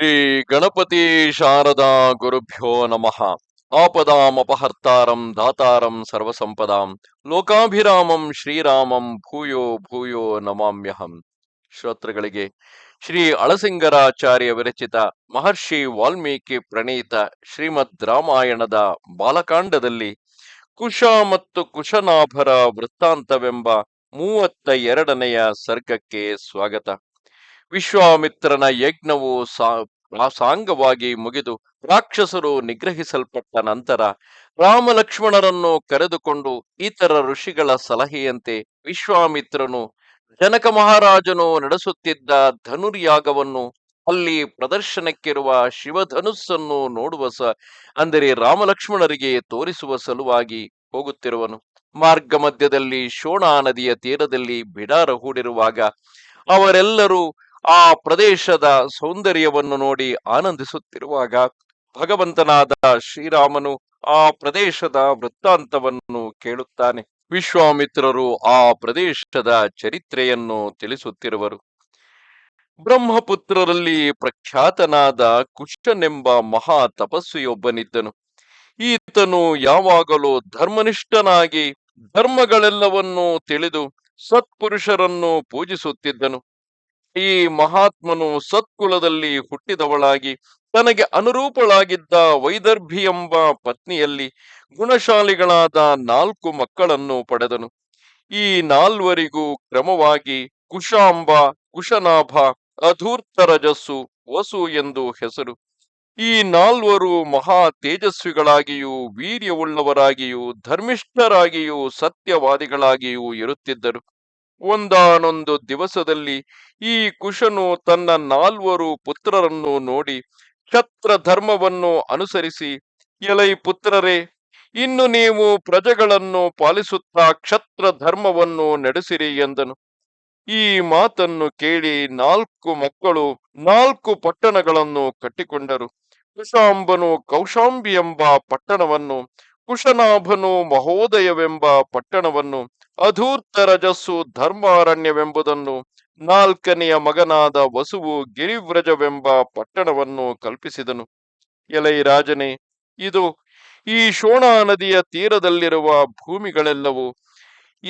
ಶ್ರೀ ಗಣಪತಿ ಶಾರದಾ ಗುರುಭ್ಯೋ ನಮಃ. ಆಪದಾಮಪಹರ್ತಾರಂ ದಾತಾರಂ ಸರ್ವಸಂಪದಾಂ. ಲೋಕಾಭಿರಾಮಂ ಶ್ರೀರಾಮಂ ಭೂಯೋ ಭೂಯೋ ನಮಾಮ್ಯಹಂ. ಶ್ರೋತೃಗಳಿಗೆ, ಶ್ರೀ ಅಳಸಿಂಗರಾಚಾರ್ಯ ವಿರಚಿತ ಮಹರ್ಷಿ ವಾಲ್ಮೀಕಿ ಪ್ರಣೀತ ಶ್ರೀಮದ್ ರಾಮಾಯಣದ ಬಾಲಕಾಂಡದಲ್ಲಿ ಕುಶ ಮತ್ತು ಕುಶನಾಭರ ವೃತ್ತಾಂತವೆಂಬ ಮೂವತ್ತ ಎರಡನೆಯ ಸರ್ಗಕ್ಕೆ ಸ್ವಾಗತ. ವಿಶ್ವಾಮಿತ್ರನ ಯಜ್ಞವು ಸಾಂಗವಾಗಿ ಮುಗಿದು ರಾಕ್ಷಸರು ನಿಗ್ರಹಿಸಲ್ಪಟ್ಟ ನಂತರ ರಾಮಲಕ್ಷ್ಮಣರನ್ನು ಕರೆದುಕೊಂಡು ಇತರ ಋಷಿಗಳ ಸಲಹೆಯಂತೆ ವಿಶ್ವಾಮಿತ್ರನು ಜನಕ ಮಹಾರಾಜನು ನಡೆಸುತ್ತಿದ್ದ ಧನುರ್ಯಾಗವನ್ನು ಅಲ್ಲಿ ಪ್ರದರ್ಶನಕ್ಕಿರುವ ಶಿವಧನುಸ್ಸನ್ನು ನೋಡುವ ಸ, ಅಂದರೆ ರಾಮಲಕ್ಷ್ಮಣರಿಗೆ ತೋರಿಸುವ ಸಲುವಾಗಿ ಹೋಗುತ್ತಿರುವನು. ಮಾರ್ಗ ಮಧ್ಯದಲ್ಲಿ ಶೋಣಾ ನದಿಯ ತೀರದಲ್ಲಿ ಬಿಡಾರ ಹೂಡಿರುವಾಗ ಅವರೆಲ್ಲರೂ ಆ ಪ್ರದೇಶದ ಸೌಂದರ್ಯವನ್ನು ನೋಡಿ ಆನಂದಿಸುತ್ತಿರುವಾಗ ಭಗವಂತನಾದ ಶ್ರೀರಾಮನು ಆ ಪ್ರದೇಶದ ವೃತ್ತಾಂತವನ್ನು ಕೇಳುತ್ತಾನೆ. ವಿಶ್ವಾಮಿತ್ರರು ಆ ಪ್ರದೇಶದ ಚರಿತ್ರೆಯನ್ನು ತಿಳಿಸುತ್ತಿರುವರು. ಬ್ರಹ್ಮಪುತ್ರರಲ್ಲಿ ಪ್ರಖ್ಯಾತನಾದ ಕುಷ್ಟನೆಂಬ ಮಹಾ ತಪಸ್ವಿಯೊಬ್ಬನಿದ್ದನು. ಈತನು ಯಾವಾಗಲೂ ಧರ್ಮನಿಷ್ಠನಾಗಿ ಧರ್ಮಗಳೆಲ್ಲವನ್ನೂ ತಿಳಿದು ಸತ್ಪುರುಷರನ್ನು ಪೂಜಿಸುತ್ತಿದ್ದನು. ಈ ಮಹಾತ್ಮನು ಸತ್ಕುಲದಲ್ಲಿ ಹುಟ್ಟಿದವಳಾಗಿ ತನಗೆ ಅನುರೂಪಳಾಗಿದ್ದ ವೈದರ್ಭಿ ಎಂಬ ಪತ್ನಿಯಲ್ಲಿ ಗುಣಶಾಲಿಗಳಾದ ನಾಲ್ಕು ಮಕ್ಕಳನ್ನು ಪಡೆದನು. ಈ ನಾಲ್ವರಿಗೂ ಕ್ರಮವಾಗಿ ಕುಶಾಂಬ, ಕುಶನಾಭ, ಅಧೂರ್ತರಜಸ್ಸು, ವಸು ಎಂದು ಹೆಸರು. ಈ ನಾಲ್ವರು ಮಹಾ ತೇಜಸ್ವಿಗಳಾಗಿಯೂ ವೀರ್ಯವುಳ್ಳವರಾಗಿಯೂ ಧರ್ಮಿಷ್ಠರಾಗಿಯೂ ಸತ್ಯವಾದಿಗಳಾಗಿಯೂ ಇರುತ್ತಿದ್ದರು. ಒಂದಾನೊಂದು ದಿವಸದಲ್ಲಿ ಈ ಕುಶನು ತನ್ನ ನಾಲ್ವರು ಪುತ್ರರನ್ನು ನೋಡಿ ಕ್ಷತ್ರ ಧರ್ಮವನ್ನು ಅನುಸರಿಸಿ, ಎಲೈ ಪುತ್ರರೇ, ಇನ್ನು ನೀವು ಪ್ರಜೆಗಳನ್ನು ಪಾಲಿಸುತ್ತಾ ಕ್ಷತ್ರ ಧರ್ಮವನ್ನು ನಡೆಸಿರಿ ಎಂದನು. ಈ ಮಾತನ್ನು ಕೇಳಿ ನಾಲ್ಕು ಮಕ್ಕಳು ನಾಲ್ಕು ಪಟ್ಟಣಗಳನ್ನು ಕಟ್ಟಿಕೊಂಡರು. ಕುಶಾಂಬನು ಕೌಶಾಂಬಿ ಎಂಬ ಪಟ್ಟಣವನ್ನು ಕುಶನಾಭನು ಮಹೋದಯವೆಂಬ ಪಟ್ಟಣವನ್ನು, ಅಧೂರ್ತ ರಜಸ್ಸು ಧರ್ಮಾರಣ್ಯವೆಂಬುದನ್ನು, ನಾಲ್ಕನೆಯ ಮಗನಾದ ವಸುವು ಗಿರಿವ್ರಜವೆಂಬ ಪಟ್ಟಣವನ್ನು ಕಲ್ಪಿಸಿದನು. ಎಲೈ ರಾಜನೇ, ಇದು ಈ ಶೋಣಾ ನದಿಯ ತೀರದಲ್ಲಿರುವ ಭೂಮಿಗಳೆಲ್ಲವೂ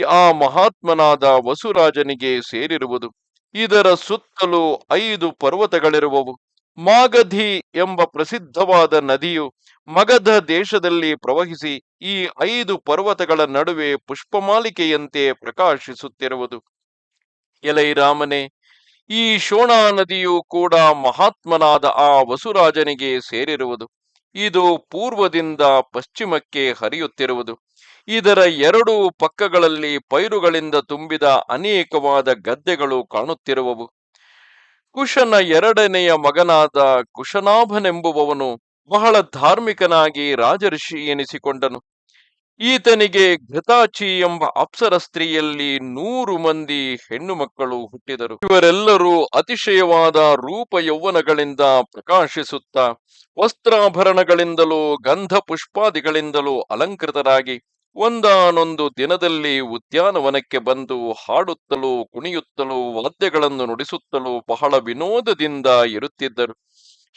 ಆ ಮಹಾತ್ಮನಾದ ವಸುರಾಜನಿಗೆ ಸೇರಿರುವುದು. ಇದರ ಸುತ್ತಲೂ ಐದು ಪರ್ವತಗಳಿರುವವು. ಮಾಗಧಿ ಎಂಬ ಪ್ರಸಿದ್ಧವಾದ ನದಿಯು ಮಗಧ ದೇಶದಲ್ಲಿ ಪ್ರವಹಿಸಿ ಈ ಐದು ಪರ್ವತಗಳ ನಡುವೆ ಪುಷ್ಪಮಾಲಿಕೆಯಂತೆ ಪ್ರಕಾಶಿಸುತ್ತಿರುವುದು. ಎಲೈರಾಮನೆ, ಈ ಶೋಣಾ ನದಿಯು ಕೂಡ ಮಹಾತ್ಮನಾದ ಆ ವಸುರಾಜನಿಗೆ ಸೇರಿರುವುದು. ಇದು ಪೂರ್ವದಿಂದ ಪಶ್ಚಿಮಕ್ಕೆ ಹರಿಯುತ್ತಿರುವುದು. ಇದರ ಎರಡೂ ಪಕ್ಕಗಳಲ್ಲಿ ಪೈರುಗಳಿಂದ ತುಂಬಿದ ಅನೇಕವಾದ ಗದ್ದೆಗಳು ಕಾಣುತ್ತಿರುವವು. ಕುಶನ ಎರಡನೆಯ ಮಗನಾದ ಕುಶನಾಭನೆಂಬುವವನು ಬಹಳ ಧಾರ್ಮಿಕನಾಗಿ ರಾಜಋಷಿ ಎನಿಸಿಕೊಂಡನು. ಈತನಿಗೆ ಘೃತಾಚಿ ಎಂಬ ಅಪ್ಸರ ಸ್ತ್ರೀಯಲ್ಲಿ ನೂರು ಮಂದಿ ಹೆಣ್ಣು ಮಕ್ಕಳು ಹುಟ್ಟಿದರು. ಇವರೆಲ್ಲರೂ ಅತಿಶಯವಾದ ರೂಪ ಯೌವನಗಳಿಂದ ಪ್ರಕಾಶಿಸುತ್ತಾ, ವಸ್ತ್ರಾಭರಣಗಳಿಂದಲೂ ಗಂಧ ಪುಷ್ಪಾದಿಗಳಿಂದಲೂ ಅಲಂಕೃತರಾಗಿ ಒಂದಾನೊಂದು ದಿನದಲ್ಲಿ ಉದ್ಯಾನವನಕ್ಕೆ ಬಂದು ಹಾಡುತ್ತಲೂ ಕುಣಿಯುತ್ತಲೂ ವಾದ್ಯಗಳನ್ನು ನುಡಿಸುತ್ತಲೂ ಬಹಳ ವಿನೋದದಿಂದ ಇರುತ್ತಿದ್ದರು.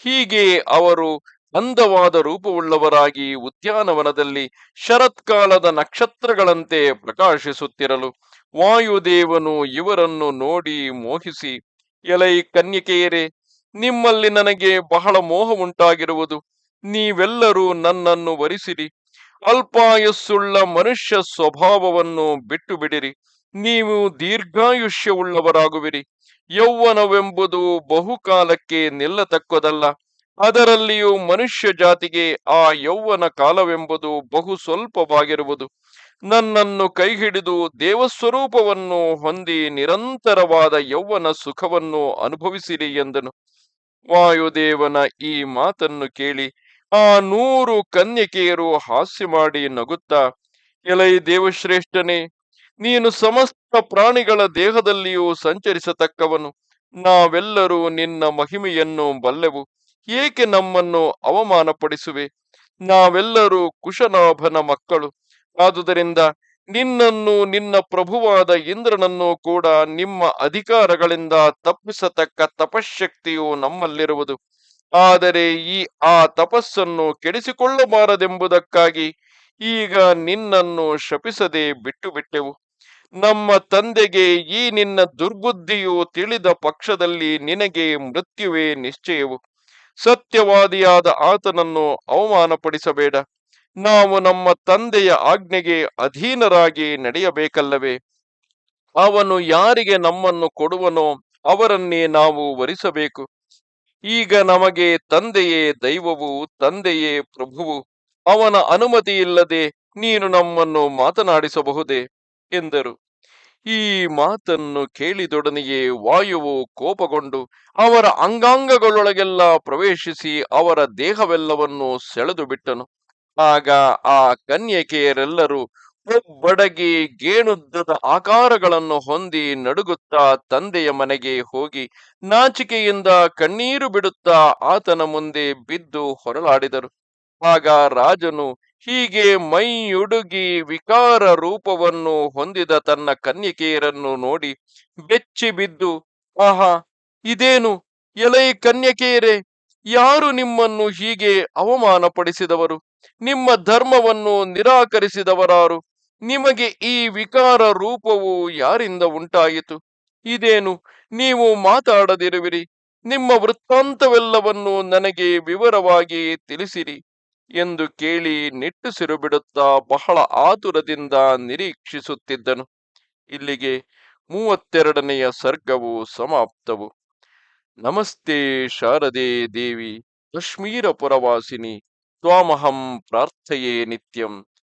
ಹೀಗೆ ಅವರು ಅಂದವಾದ ರೂಪವುಳ್ಳವರಾಗಿ ಉದ್ಯಾನವನದಲ್ಲಿ ಶರತ್ಕಾಲದ ನಕ್ಷತ್ರಗಳಂತೆ ಪ್ರಕಾಶಿಸುತ್ತಿರಲು ವಾಯುದೇವನು ಇವರನ್ನು ನೋಡಿ ಮೋಹಿಸಿ, ಎಲೈ ಕನ್ಯಕೆಯರೇ, ನಿಮ್ಮಲ್ಲಿ ನನಗೆ ಬಹಳ ಮೋಹ ಉಂಟಾಗಿರುವುದು ನೀವೆಲ್ಲರೂ ನನ್ನನ್ನು ವರಿಸಿರಿ. ಅಲ್ಪಾಯಸ್ಸುಳ್ಳ ಮನುಷ್ಯ ಸ್ವಭಾವವನ್ನು ಬಿಟ್ಟು ಬಿಡಿರಿ ನೀವು ದೀರ್ಘಾಯುಷ್ಯವುಳ್ಳವರಾಗುವಿರಿ. ಯೌವನವೆಂಬುದು ಬಹುಕಾಲಕ್ಕೆ ನಿಲ್ಲತಕ್ಕದಲ್ಲ. ಅದರಲ್ಲಿಯೂ ಮನುಷ್ಯ ಜಾತಿಗೆ ಆ ಯೌವನ ಕಾಲವೆಂಬುದು ಬಹು ಸ್ವಲ್ಪವಾಗಿರುವುದು. ನನ್ನನ್ನು ಕೈಹಿಡಿದು ದೇವಸ್ವರೂಪವನ್ನು ಹೊಂದಿ ನಿರಂತರವಾದ ಯೌವನ ಸುಖವನ್ನು ಅನುಭವಿಸಿರಿ ಎಂದನು. ವಾಯುದೇವನ ಈ ಮಾತನ್ನು ಕೇಳಿ ಆ ನೂರು ಕನ್ಯಕೆಯರು ಹಾಸ್ಯ ಮಾಡಿ ನಗುತ್ತಾ, ಎಲೈ ದೇವಶ್ರೇಷ್ಠನೇ, ನೀನು ಸಮಸ್ತ ಪ್ರಾಣಿಗಳ ದೇಹದಲ್ಲಿಯೂ ಸಂಚರಿಸತಕ್ಕವನು. ನಾವೆಲ್ಲರೂ ನಿನ್ನ ಮಹಿಮೆಯನ್ನು ಬಲ್ಲೆವು. ಏಕೆ ನಮ್ಮನ್ನು ಅವಮಾನಪಡಿಸುವೆ? ನಾವೆಲ್ಲರೂ ಕುಶನಾಭನ ಮಕ್ಕಳು. ಆದುದರಿಂದ ನಿನ್ನನ್ನು ನಿನ್ನ ಪ್ರಭುವಾದ ಇಂದ್ರನನ್ನು ಕೂಡ ನಿಮ್ಮ ಅಧಿಕಾರಗಳಿಂದ ತಪ್ಪಿಸತಕ್ಕ ತಪಶಕ್ತಿಯು ನಮ್ಮಲ್ಲಿರುವುದು. ಆದರೆ ಈ, ಆ ತಪಸ್ಸನ್ನು ಕೆಡಿಸಿಕೊಳ್ಳಬಾರದೆಂಬುದಕ್ಕಾಗಿ ಈಗ ನಿನ್ನನ್ನು ಶಪಿಸದೆ ಬಿಟ್ಟು ಬಿಟ್ಟೆವು ನಮ್ಮ ತಂದೆಗೆ ಈ ನಿನ್ನ ದುರ್ಬುದ್ಧಿಯು ತಿಳಿದ ಪಕ್ಷದಲ್ಲಿ ನಿನಗೆ ಮೃತ್ಯುವೇ ನಿಶ್ಚಯವು. ಸತ್ಯವಾದಿಯಾದ ಆತನನ್ನು ಅವಮಾನಪಡಿಸಬೇಡ. ನಾವು ನಮ್ಮ ತಂದೆಯ ಆಜ್ಞೆಗೆ ಅಧೀನರಾಗಿ ನಡೆಯಬೇಕಲ್ಲವೇ? ಅವನು ಯಾರಿಗೆ ನಮ್ಮನ್ನು ಕೊಡುವನೋ ಅವರನ್ನೇ ನಾವು ವರಿಸಬೇಕು. ಈಗ ನಮಗೆ ತಂದೆಯೇ ದೈವವು, ತಂದೆಯೇ ಪ್ರಭುವು. ಅವನ ಅನುಮತಿ ಇಲ್ಲದೆ ನೀನು ನಮ್ಮನ್ನು ಮಾತನಾಡಿಸಬಹುದೇ? ಎಂದರು. ಈ ಮಾತನ್ನು ಕೇಳಿದೊಡನೆಯೇ ವಾಯುವು ಕೋಪಗೊಂಡು ಅವರ ಅಂಗಾಂಗಗಳೊಳಗೆಲ್ಲ ಪ್ರವೇಶಿಸಿ ಅವರ ದೇಹವೆಲ್ಲವನ್ನು ಸೆಳೆದು ಬಿಟ್ಟನು ಆಗ ಆ ಕನ್ಯಕೆಯರೆಲ್ಲರೂ ಒಬ್ಬಡಗಿ ಗೇಣುದ್ದದ ಆಕಾರಗಳನ್ನು ಹೊಂದಿ ನಡುಗುತ್ತಾ ತಂದೆಯ ಮನೆಗೆ ಹೋಗಿ ನಾಚಿಕೆಯಿಂದ ಕಣ್ಣೀರು ಬಿಡುತ್ತಾ ಆತನ ಮುಂದೆ ಬಿದ್ದು ಹೊರಳಾಡಿದರು ಆಗ ರಾಜನು ಹೀಗೆ ಮೈಯುಡುಗಿ ವಿಕಾರ ರೂಪವನ್ನು ಹೊಂದಿದ ತನ್ನ ಕನ್ಯಕೆಯರನ್ನು ನೋಡಿ ಬೆಚ್ಚಿ ಬಿದ್ದು, ಆಹಾ, ಇದೇನು ಎಲೈ ಕನ್ಯಕೆಯರೇ ಯಾರು ನಿಮ್ಮನ್ನು ಹೀಗೆ ಅವಮಾನಪಡಿಸಿದವರು? ನಿಮ್ಮ ಧರ್ಮವನ್ನು ನಿರಾಕರಿಸಿದವರಾರು? ನಿಮಗೆ ಈ ವಿಕಾರ ರೂಪವು ಯಾರಿಂದ ಉಂಟಾಯಿತು? ಇದೇನು ನೀವು ಮಾತಾಡದಿರುವಿರಿ? ನಿಮ್ಮ ವೃತ್ತಾಂತವೆಲ್ಲವನ್ನು ನನಗೆ ವಿವರವಾಗಿ ತಿಳಿಸಿರಿ ಎಂದು ಕೇಳಿ ನಿಟ್ಟುಸಿರು ಬಿಡುತ್ತಾ ಬಹಳ ಆತುರದಿಂದ ನಿರೀಕ್ಷಿಸುತ್ತಿದ್ದನು. ಇಲ್ಲಿಗೆ ಮೂವತ್ತೆರಡನೆಯ ಸರ್ಗವು ಸಮಾಪ್ತವು. ನಮಸ್ತೆ ಶಾರದೆ ದೇವಿ, ಕಾಶ್ಮೀರ ಪುರವಾಸಿನಿ, ತ್ವಾಮಹಂ ಪ್ರಾರ್ಥೆಯೇ ನಿತ್ಯಂ.